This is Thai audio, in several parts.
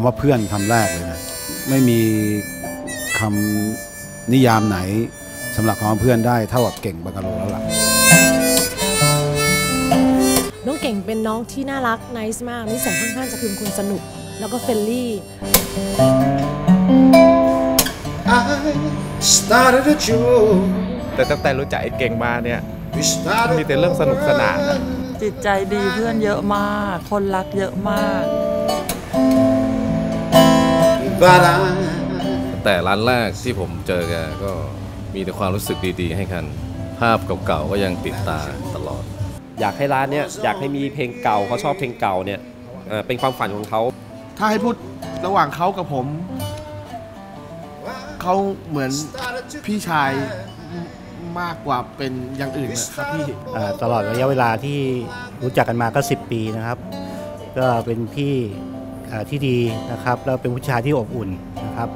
ำว่าเพื่อนคำแรกเลยนะไม่มีคำนิยามไหนสำหรับคำว่าเพื่อนได้เท่ากับเก่งบากาโลแล้วล่ะน้องเก่งเป็นน้องที่น่ารักนิสมากนิสัยค่อนข้างจะเป็นคนสนุก แล้วก็เฟรนลี่ I started a joke. แต่ตั้งแต่รู้จักไอ้เก่งมาเนี่ย We started มีแต่เรื่องสนุกสนานอะจิตใจดีเพื่อนเยอะมาก คนรักเยอะมาก but I แต่ร้านแรกที่ผมเจอแกก็มีแต่ความรู้สึกดี ๆ ให้กัน ภาพเก่าๆก็ยังติดตาตลอด อยากให้ร้านเนี้ยอยากให้มีเพลงเก่าเขาชอบเพลงเก่าเนี่ยเอ่อเป็นความฝันของเขาถ้าให้พูดระหว่างเขากับผม เขาเหมือนพี่ชายมากกว่าเป็นอย่างอื่นนะครับพี่ อ่าตลอดระยะเวลาที่รู้จักกันมาก็ 10 ปีนะครับ ก็เป็นพี่อ่า ที่ดีนะครับแล้วเป็นผู้ชายที่อบอุ่นนะครับ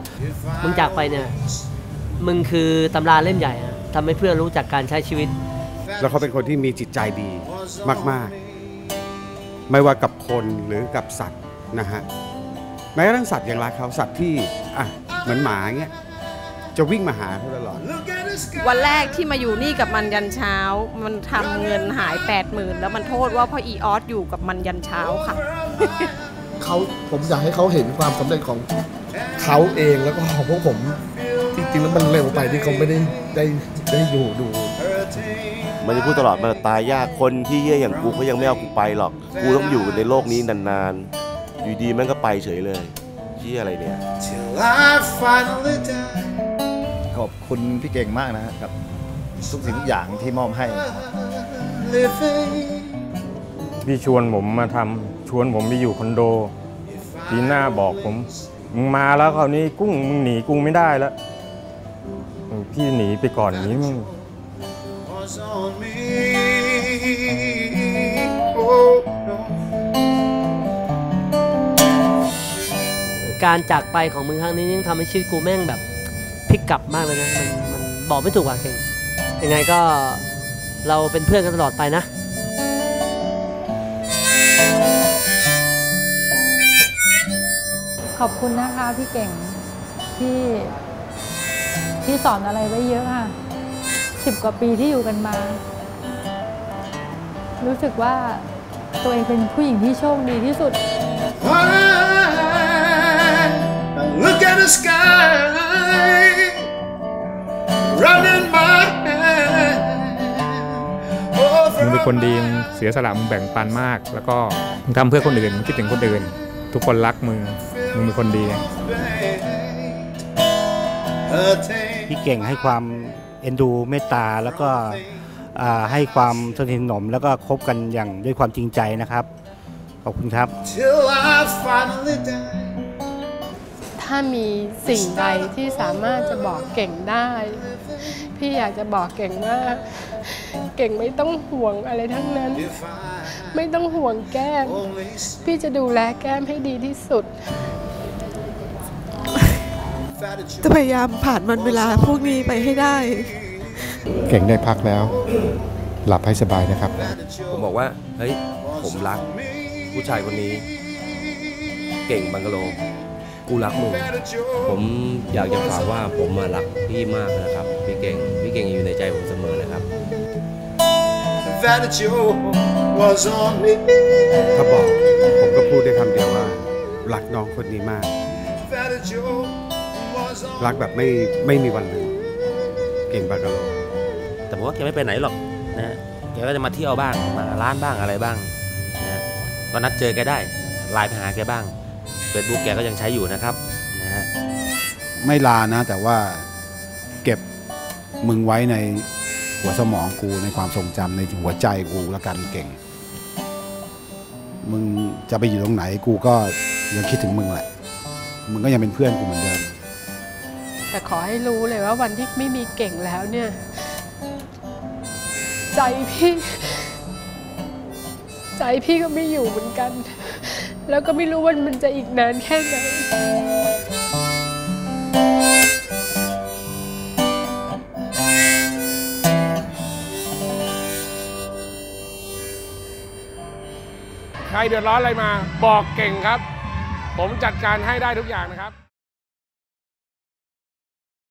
มึงจากไปเนี่ยมึงคือตำราเล่มใหญ่นะทำให้เพื่อนรู้จักการใช้ชีวิต แล้วเขาเป็นคนที่มีจิตใจดีมาก ๆ ไม่ว่ากับคนหรือกับสัตว์นะฮะแม้กระทั่งสัตว์อย่างรักเขาสัตว์ที่อะเหมือนหมาเงี้ยจะวิ่งมาหาเขาตลอดวันแรกที่มาอยู่นี่กับมันยันเช้า มันทำเงินหาย8ปดหมื่นแล้วมันโทษว่าเพ่ออีออสอยู่กับมันยันเช้าค่ะ เขาผมอยากให้เขาเห็นความสำเร็จของเขาเองแล้วก็ของพวกผมจริงๆแล้วมันเร็วไปที่เขาไม่ได้ได้ได้อยู่ดู มันจะพูดตลอดมาตายยากคนที่เยี่ยอย่างกูเขายังไม่เอากูไปหรอก กูต้องอยู่ในโลกนี้นานๆ อยู่ดีมันก็ไปเฉยเลยเชี่ยอะไรเนี่ย till I finally die. ขอบคุณพี่เก่งมากนะครับทุกสิ่งทุกอย่างที่มอบให้ Living พี่ชวนผมมาทำชวนผมไปอยู่คอนโด ปีหน้าบอกผมมึงมาแล้วคราวนี้กุ้งมึงหนีกุ้งไม่ได้แล้วพี่หนีไปก่อนนี้มึงการจากไปของมึงครั้งนี้ยังทำให้ชีวิตกูแม่งแบบพลิกกลับมากเลยนะมันมันบอกไม่ถูกว่ะเก่งยังไงก็เราเป็นเพื่อนกันตลอดไปนะ ขอบคุณนะคะพี่เก่งที่ที่สอนอะไรไว้เยอะค่ะสิบกว่าปีที่อยู่กันมา รู้สึกว่าตัวเองเป็นผู้หญิงที่โชคดีที่สุด Look at the sky, running my hand มึงเป็นคนดีมึงเสียสละมึงแบ่งปันมาก แล้วก็มึงทำเพื่อคนอื่นมึงคิดถึงคนอื่น ทุกคนรักมึง มึงเป็นคนดี พี่เก่งให้ความเอ็นดูเมตตาแล้วก็อ่าให้ความสนิทสนมแล้วก็คบกันอย่างด้วยความจริงใจนะครับ ขอบคุณครับ till I finally die. ถ้ามีสิ่งใดที่สามารถจะบอกเก่งได้ พี่อยากจะบอกเก่งว่า เก่งไม่ต้องห่วงอะไรทั้งนั้น ไม่ต้องห่วงแก้ม พี่จะดูแลแก้มให้ดีที่สุด จะพยายามผ่านมันเวลาพวกนี้ไปให้ได้ เก่งได้พักแล้ว หลับให้สบายนะครับ ผมบอกว่า เฮ้ย ผมรัก ผู้ชายคนนี้ เก่งบังกะโล กูรักมึง ผมอยากจะฝากว่าผมมารักพี่มากนะครับ พี่เก่ง พี่เก่งอยู่ในใจผมเสมอนะครับ That joke was on me. ถ้าบอกผมก็พูดได้คำเดียวว่า รักน้องคนนี้มาก รักแบบไม่ไม่มีวันลืมเก่งบากาโลแต่ผมว่าแกไม่ไปไหนหรอกนะฮะแกก็จะมาเที่ยวบ้างมาร้านบ้างอะไรบ้างนะฮะก็นัดเจอแกได้ไลน์ไปหาแกบ้างเฟซบุ๊กแกก็ยังใช้อยู่นะครับนะฮะไม่ลานะ แต่ว่าเก็บมึงไว้ในหัวสมองกูในความทรงจำในหัวใจกูละกันเก่ง มึงจะไปอยู่ตรงไหนกูก็ยังคิดถึงมึงแหละ มึงก็ยังเป็นเพื่อนกูเหมือนเดิม แต่ขอให้รู้เลยว่าวันที่ไม่มีเก่งแล้วเนี่ย ใจพี่ ใจพี่ก็ไม่อยู่เหมือนกัน แล้วก็ไม่รู้ว่ามันจะอีกนานแค่ไหนใครเดือดร้อนอะไรมา บอกเก่งครับ ผมจัดการให้ได้ทุกอย่างนะครับ